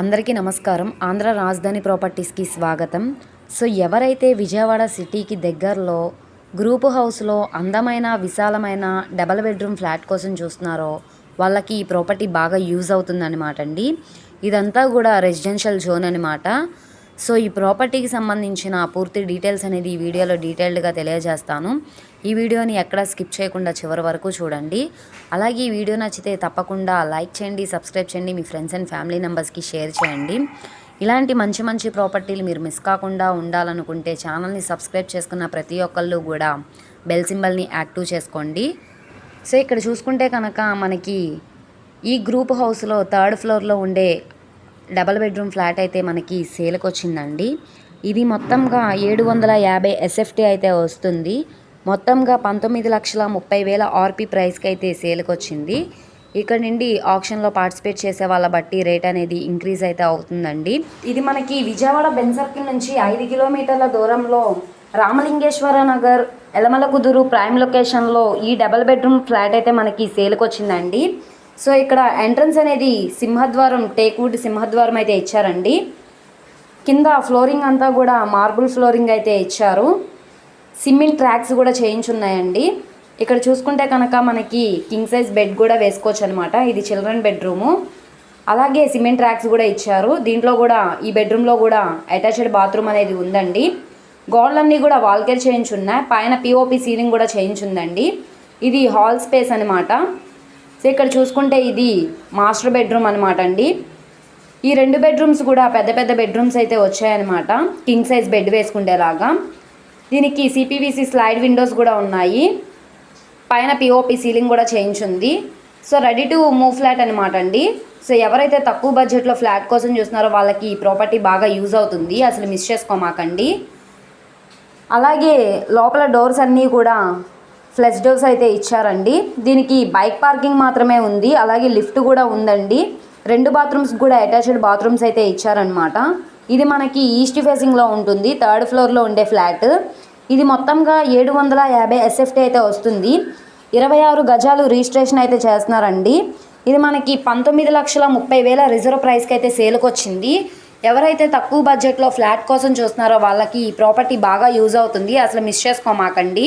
అందరికీ నమస్కారం. ఆంధ్ర రాజధాని ప్రాపర్టీస్కి స్వాగతం. సో ఎవరైతే విజయవాడ సిటీకి దగ్గరలో గ్రూప్ హౌస్లో అందమైన విశాలమైన డబల్ బెడ్రూమ్ ఫ్లాట్ కోసం చూస్తున్నారో వాళ్ళకి ఈ ప్రాపర్టీ బాగా యూజ్ అవుతుందన్నమాట అండి. ఇదంతా కూడా రెసిడెన్షియల్ జోన్ అనమాట సో ఈ ప్రాపర్టీకి సంబంధించిన పూర్తి డీటెయిల్స్ అనేది ఈ వీడియోలో డీటెయిల్డ్గా తెలియజేస్తాను. ఈ వీడియోని ఎక్కడ స్కిప్ చేయకుండా చివరి వరకు చూడండి. అలాగే ఈ వీడియో నచ్చితే తప్పకుండా లైక్ చేయండి సబ్స్క్రైబ్ చేయండి మీ ఫ్రెండ్స్ అండ్ ఫ్యామిలీ మెంబర్స్కి షేర్ చేయండి. ఇలాంటి మంచి మంచి ప్రాపర్టీలు మీరు మిస్ కాకుండా ఉండాలనుకుంటే ఛానల్ని సబ్స్క్రైబ్ చేసుకున్న ప్రతి ఒక్కళ్ళు కూడా బెల్ సింబల్ని యాక్టివ్ చేసుకోండి. సో ఇక్కడ చూసుకుంటే కనుక మనకి ఈ గ్రూప్ హౌస్లో థర్డ్ ఫ్లోర్లో ఉండే డబల్ బెడ్రూమ్ ఫ్లాట్ అయితే మనకి సేల్కి వచ్చిందండి ఇది మొత్తంగా ఏడు వందల యాభై ఎస్ఎఫ్టీ అయితే వస్తుంది. మొత్తంగా పంతొమ్మిది లక్షల ముప్పై వేల ఆర్పి ప్రైస్కి అయితే సేల్కి వచ్చింది ఇక్కడ నుండి ఆప్షన్లో పార్టిసిపేట్ చేసే వాళ్ళ బట్టి రేట్ అనేది ఇంక్రీజ్ అయితే అవుతుందండి. ఇది మనకి విజయవాడ బెన్ సర్కిల్ నుంచి ఐదు కిలోమీటర్ల దూరంలో రామలింగేశ్వర నగర్ ఎలమల కుదురు ప్రైమ్ లొకేషన్లో ఈ డబల్ బెడ్రూమ్ ఫ్లాట్ అయితే మనకి సేల్కి వచ్చిందండి సో ఇక్కడ ఎంట్రన్స్ అనేది సింహద్వారం టేక్వుడ్ సింహద్వారం అయితే ఇచ్చారండి. కింద ఫ్లోరింగ్ అంతా కూడా మార్బుల్ ఫ్లోరింగ్ అయితే ఇచ్చారు. సిమెంట్ ట్రాక్స్ కూడా చేయించున్నాయండి. ఇక్కడ చూసుకుంటే కనుక మనకి కింగ్ సైజ్ బెడ్ కూడా వేసుకోవచ్చు అనమాట ఇది చిల్డ్రన్ బెడ్రూము. అలాగే సిమెంట్ ట్రాక్స్ కూడా ఇచ్చారు. దీంట్లో కూడా ఈ బెడ్రూమ్లో కూడా అటాచ్డ్ బాత్రూమ్ అనేది ఉందండి. గోడలన్నీ కూడా వాల్కేర్ చేయించున్నాయి. పైన పిఓపి సీలింగ్ కూడా చేయించుందండి. ఇది హాల్ స్పేస్ అనమాట సో ఇక్కడ చూసుకుంటే ఇది మాస్టర్ బెడ్రూమ్ అనమాట అండి. ఈ రెండు బెడ్రూమ్స్ కూడా పెద్ద పెద్ద బెడ్రూమ్స్ అయితే వచ్చాయన్నమాట. కింగ్ సైజ్ బెడ్ వేసుకుండేలాగా. దీనికి సిపివిసి స్లైడ్ విండోస్ కూడా ఉన్నాయి. పైన పిఓపి సీలింగ్ కూడా చేయించుంది so ready to move flat అనమాట అండి. సో ఎవరైతే తక్కువ బడ్జెట్లో ఫ్లాట్ కోసం చూస్తున్నారో వాళ్ళకి ఈ ప్రాపర్టీ బాగా యూజ్ అవుతుంది. అసలు మిస్ చేసుకోమాకండి. అలాగే లోపల డోర్స్ అన్నీ కూడా ఫ్లెష్ డోర్స్ అయితే ఇచ్చారండి. దీనికి బైక్ పార్కింగ్ మాత్రమే ఉంది. అలాగే లిఫ్ట్ కూడా ఉందండి. రెండు బాత్రూమ్స్ కూడా అటాచ్డ్ బాత్రూమ్స్ అయితే ఇచ్చారనమాట ఇది మనకి ఈస్ట్ ఫేసింగ్లో ఉంటుంది. థర్డ్ ఫ్లోర్లో ఉండే ఫ్లాట్. ఇది మొత్తంగా ఏడు వందల యాభై ఎస్ఎఫ్టీ అయితే వస్తుంది. ఇరవై ఆరు గజాలు రిజిస్ట్రేషన్ అయితే చేస్తున్నారండి. ఇది మనకి పంతొమ్మిది లక్షల ముప్పై వేల రిజర్వ్ ప్రైస్కి అయితే సేల్కి వచ్చింది. ఎవరైతే తక్కువ బడ్జెట్లో ఫ్లాట్ కోసం చూస్తున్నారో వాళ్ళకి ఈ ప్రాపర్టీ బాగా యూజ్ అవుతుంది. అసలు మిస్ చేసుకోమాకండి.